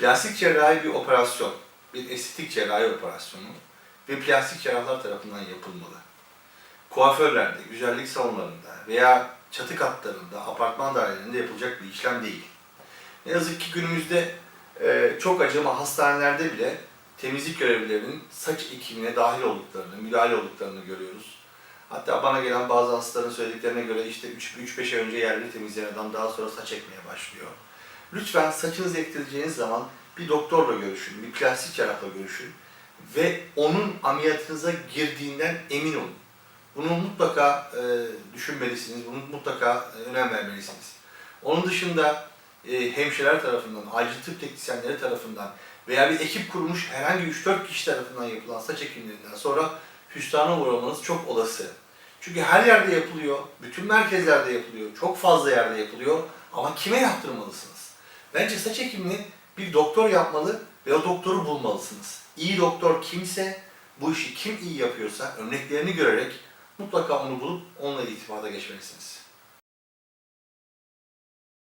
Plastik cerrahi bir operasyon, bir estetik cerrahi operasyonu ve plastik cerrahlar tarafından yapılmalı. Kuaförlerde, güzellik salonlarında veya çatı katlarında, apartman dairelerinde yapılacak bir işlem değil. Ne yazık ki günümüzde e, çok acıma hastanelerde bile temizlik görevlilerinin saç ekimine dahil olduklarını, müdahale olduklarını görüyoruz. Hatta bana gelen bazı hastaların söylediklerine göre işte 3-5 ay önce yerleri temizleyen adam daha sonra saç ekmeye başlıyor. Lütfen saçınızı ektireceğiniz zaman bir doktorla görüşün, bir plastik cerrahla görüşün ve onun ameliyatınıza girdiğinden emin olun. Bunu mutlaka e, düşünmelisiniz, bunu mutlaka e, önem vermelisiniz. Onun dışında e, hemşireler tarafından, acil tıp teknisyenleri tarafından veya bir ekip kurmuş herhangi 3-4 kişi tarafından yapılan saç ekimlerinden sonra hüsrana uğramanız çok olası. Çünkü her yerde yapılıyor, bütün merkezlerde yapılıyor, çok fazla yerde yapılıyor ama kime yaptırmalısınız? Bence saç ekimini bir doktor yapmalı ve o doktoru bulmalısınız. İyi doktor kimse, bu işi kim iyi yapıyorsa örneklerini görerek mutlaka onu bulup onunla irtibata geçmelisiniz.